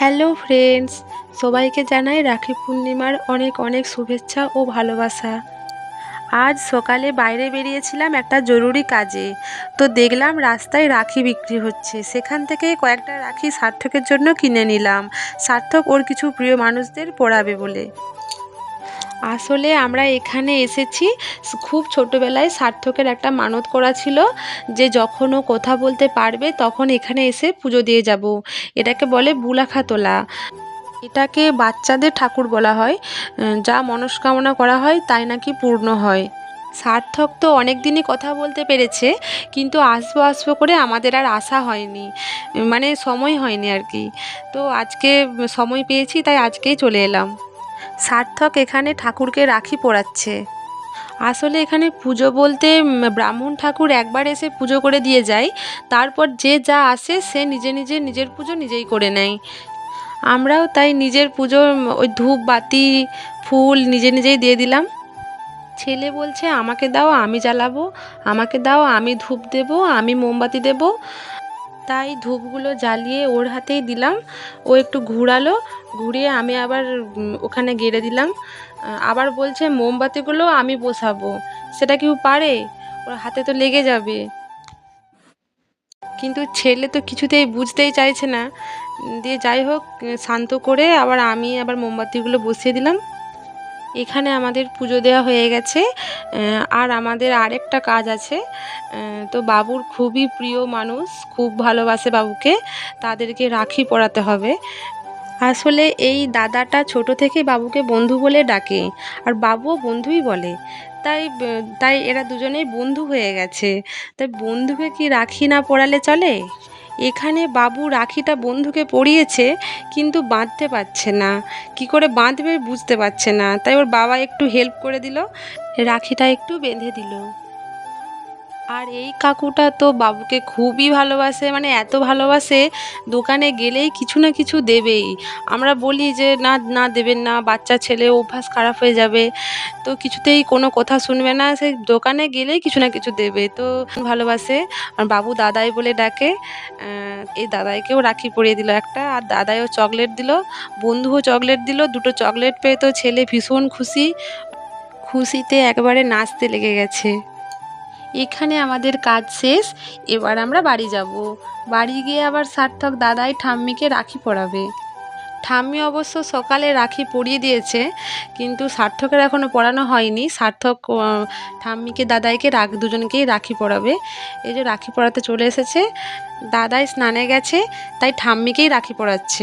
Hello friends সবাইকে জানাই রাখি পূর্ণিমার অনেক অনেক শুভেচ্ছা ও ভালোবাসা। আজ সকালে বাইরে বেরিয়েছিলাম একটা জরুরি কাজে। তো দেখলাম রাস্তায় রাখি বিক্রি হচ্ছে। সেখান থেকে কয়েকটা রাখি সার্থকের জন্য কিনে নিলাম। সার্থক ওর কিছু প্রিয় মানুষদের পড়াবে বলে। আসলে আমরা এখানে এসেছি খুব ছোটোবেলায় সার্থকের একটা মানত করা ছিল যে যখন ও কথা বলতে পারবে তখন এখানে এসে পুজো দিয়ে যাব। এটাকে বলে বুলাখা তোলা এটাকে বাচ্চাদের ঠাকুর বলা হয়। যা মনস্কামনা করা হয় তাই নাকি পূর্ণ হয়। সার্থক তো অনেক দিনই কথা বলতে পেরেছে, কিন্তু আসব আসব করে আমাদের আর আসা হয়নি। মানে সময় হয়নি আর কি। তো আজকে সময় পেয়েছি তাই আজকেই চলে এলাম। সার্থক এখানে ঠাকুরকে রাখি পড়াচ্ছে। আসলে এখানে পুজো বলতে ব্রাহ্মণ ঠাকুর একবার এসে পুজো করে দিয়ে যায়, তারপর যে যা আসে সে নিজে নিজে নিজের পুজো নিজেই করে নেয়। আমরাও তাই নিজের পুজো ওই ধূপ, বাতি, ফুল নিজে নিজেই দিয়ে দিলাম। ছেলে বলছে, আমাকে দাও, আমি জ্বালাবো, আমাকে দাও, আমি ধূপ দেবো, আমি মোমবাতি দেবো। তাই ধূপগুলো জ্বালিয়ে ওর হাতেই দিলাম। ও একটু ঘুরালো, ঘুরিয়ে আমি আবার ওখানে গেড়ে দিলাম। আবার বলছে, মোমবাতিগুলো আমি বসাবো। সেটা কেউ পারে? ওর হাতে তো লেগে যাবে। কিন্তু ছেলে তো কিছুতেই বুঝতেই চাইছে না। দিয়ে যাই হোক শান্ত করে আবার আমি আবার মোমবাতিগুলো বসিয়ে দিলাম। এখানে আমাদের পুজো দেওয়া হয়ে গেছে আর আমাদের আরেকটা কাজ আছে। তো বাবুর খুবই প্রিয় মানুষ, খুব ভালোবাসে বাবুকে, তাদেরকে রাখি পড়াতে হবে। আসলে এই দাদাটা ছোট থেকে বাবুকে বন্ধু বলে ডাকে, আর বাবুও বন্ধুই বলে। তাই তাই এরা দুজনেই বন্ধু হয়ে গেছে। তাই বন্ধুকে কি রাখি না পড়ালে চলে? এখানে বাবু রাখিটা বন্ধুকে পড়িয়েছে, কিন্তু বাঁধতে পারছে না। কি করে বাঁধবে বুঝতে পারছে না। তাই ওর বাবা একটু হেল্প করে দিল, রাখিটা একটু বেঁধে দিল। আর এই কাকুটা তো বাবুকে খুবই ভালোবাসে মানে এত ভালোবাসে দোকানে গেলেই কিছু না কিছু দেবেই। আমরা বলি যে, না না দেবেন না, বাচ্চা ছেলে, অভ্যাস খারাপ হয়ে যাবে। তো কিছুতেই কোনো কথা শুনবে না, সে দোকানে গেলেই কিছু না কিছু দেবে। তো ভালোবাসে, আর বাবু দাদাই বলে ডাকে এই দাদাইকেও রাখি পরিয়ে দিল একটা, আর দাদাইও চকলেট দিল, বন্ধুও চকলেট দিল, দুটো চকলেট পেয়ে তো ছেলে ভীষণ খুশি। খুশিতে একবারে নাচতে লেগে গেছে। এখানে আমাদের কাজ শেষ, এবার আমরা বাড়ি যাব। বাড়ি গিয়ে আবার সার্থক দাদাই ঠাম্মিকে রাখি পরাবে। ঠাম্মি অবশ্য সকালে রাখি পরিয়ে দিয়েছে, কিন্তু সার্থকের এখনও পরানো হয়নি। সার্থক ঠাম্মিকে, দাদাইকে রাখ, দুজনকেই রাখি পরাবে। এই যে রাখি পরাতে চলে এসেছে, দাদাই স্নানে গেছে, তাই ঠাম্মিকেই রাখি পরাচ্ছে।